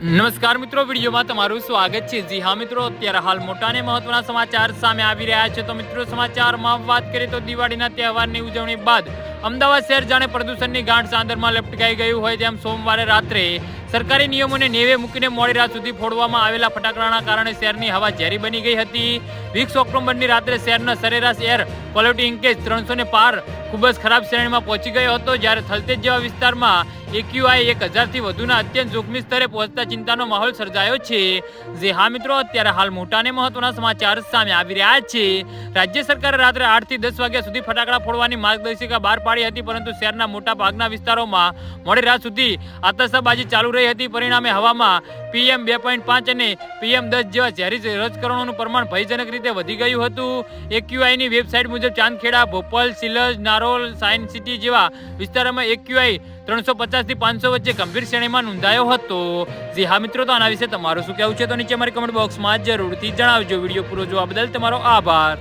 નમસ્કાર મિત્રો, વિડીયોમાં તમારું સ્વાગત છે. જી હા મિત્રો, અત્યારે હાલ મોટા અને મહત્વના સમાચાર સામે આવી રહ્યા છે. તો મિત્રો, સમાચારમાં વાત કરીએ તો દિવાળીના તહેવારની ઉજવણી બાદ અમદાવાદ શહેર જાણે પ્રદૂષણની ગાંઠ સાંદરમાં લપટકાઈ ગયું હોય તેમ સોમવારે રાત્રે સરકારી નિયમોને નેવે મૂકીને મોડી રાત સુધી ફોડવામાં આવેલા ફટાકડાના કારણે શહેરની હવા ઝેરી બની ગઈ હતી. વીસ ઓક્ટોબરની રાત્રે શહેરના સરેરાશ એર ક્વોલિટી ઇન્કેજ ત્રણસો ને પાર ખૂબ જ ખરાબ શ્રેણીમાં પહોંચી ગયો હતો. જ્યારે થલતેજ જેવા વિસ્તારમાં એક્યુઆઈ એક હજારથી વધુના અત્યંત જોખમી સ્તરે પહોંચતા ચિંતાનો માહોલ સર્જાયો છે. જે હા મિત્રો, અત્યારે હાલ મોટા અને મહત્વના સમાચાર સામે આવી રહ્યા છે. રાજ્ય સરકારે રાત્રે આઠથી દસ વાગ્યા સુધી ફટાકડા ફોડવાની માર્ગદર્શિકા બહાર પાડી હતી, પરંતુ શહેરના મોટા ભાગના વિસ્તારોમાં મોડી રાત સુધી આતશબાજી ચાલુ રહી હતી. પરિણામે હવામાં પીએમ બે પોઈન્ટ પાંચ અને પીએમ દસ જેવા ઝેરી રજકરણોનું પ્રમાણ ભયજનક રીતે વધી ગયું હતું. એક્યુઆઈની વેબસાઇટ મુજબ ચાંદખેડા, ભોપાલ, સિલજ, નારોલ સાયન્સ સિટી જેવા વિસ્તારોમાં એક્યુઆઈ ત્રણસો પચાસથી પાંચસો વચ્ચે ગંભીર શ્રેણીમાં નોંધાયો હતો. જે હા મિત્રો, તો આના વિશે તમારું શું કહેવું છે તો નીચે મારી કમેન્ટ બોક્સમાં જરૂરથી જણાવજો. વીડિયો પૂરો જોવા બદલ તમારો આભાર.